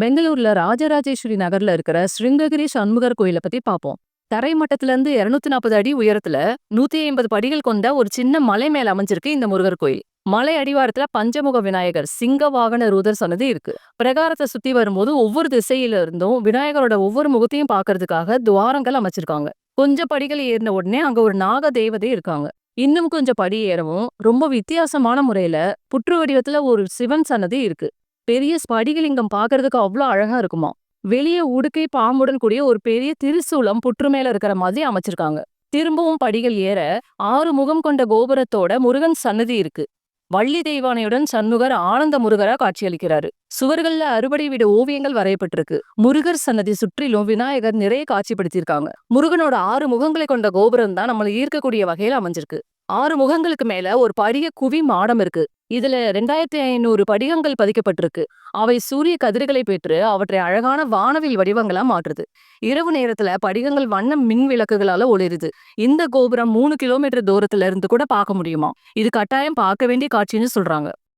பெங்களூர்ல ராஜராஜேஸ்வரி நகர்ல இருக்கிற ஸ்ருங்ககிரி சண்முகர் கோயிலை பத்தி பார்ப்போம் தரை மட்டத்துல இருந்து இருநூத்தி நாற்பது அடி உயரத்துல நூத்தி ஐம்பது படிகள் கொண்ட ஒரு சின்ன மலை மேல அமைஞ்சிருக்கு இந்த முருகர் கோயில். மலை அடிவாரத்துல பஞ்சமுக விநாயகர் சிங்க வாகன ரூதர் சன்னதி இருக்கு. பிரகாரத்தை சுத்தி வரும்போது ஒவ்வொரு திசையில இருந்தும் விநாயகரோட ஒவ்வொரு முகத்தையும் பாக்குறதுக்காக துவாரங்கள் அமைச்சிருக்காங்க. கொஞ்சம் படிகள் ஏறின உடனே அங்க ஒரு நாக தேவதை இருக்காங்க. இன்னும் கொஞ்சம் படி ஏறவும் ரொம்ப வித்தியாசமான முறையில புற்று வடிவத்துல ஒரு சிவன் சன்னதி இருக்கு. பெரிய ஸ்படிகலிங்கம் பார்க்கிறதுக்கு அவ்வளோ அழகா இருக்குமா? வெளியே உடுக்கை பாம்புடன் கூடிய ஒரு பெரிய திருசூலம் புற்று மேல இருக்கிற மாதிரி அமைச்சிருக்காங்க. திரும்பவும் படிகள் ஏற ஆறு முகம் கொண்ட கோபுரத்தோட முருகன் சன்னதி இருக்கு. வள்ளி தெய்வானையுடன் சண்முகர் ஆனந்த முருகரா காட்சியளிக்கிறாரு. சுவர்கள்ல அறுபடை வீடு ஓவியங்கள் வரையப்பட்டிருக்கு. முருகர் சன்னதி சுற்றிலும் விநாயகர் நிறைய காட்சிப்படுத்தியிருக்காங்க. முருகனோட ஆறு முகங்களை கொண்ட கோபுரம் தான் நம்மளை ஈர்க்கக்கூடிய வகையில் அமைஞ்சிருக்கு. ஆறு முகங்களுக்கு மேல ஒரு படிக குவி மாடம் இருக்கு. இதுல ரெண்டாயிரத்தி ஐநூறு படிகங்கள் பதிக்கப்பட்டிருக்கு. அவை சூரிய கதிர்களை பெற்று அவற்றை அழகான வானவில் வடிவங்களா மாற்றுது. இரவு நேரத்துல படிகங்கள் வண்ண மின் விளக்குகளால ஒளிருது. இந்த கோபுரம் மூணு கிலோமீட்டர் தூரத்துல இருந்து கூட பார்க்க முடியுமா? இது கட்டாயம் பார்க்க வேண்டிய காட்சின்னு சொல்றாங்க.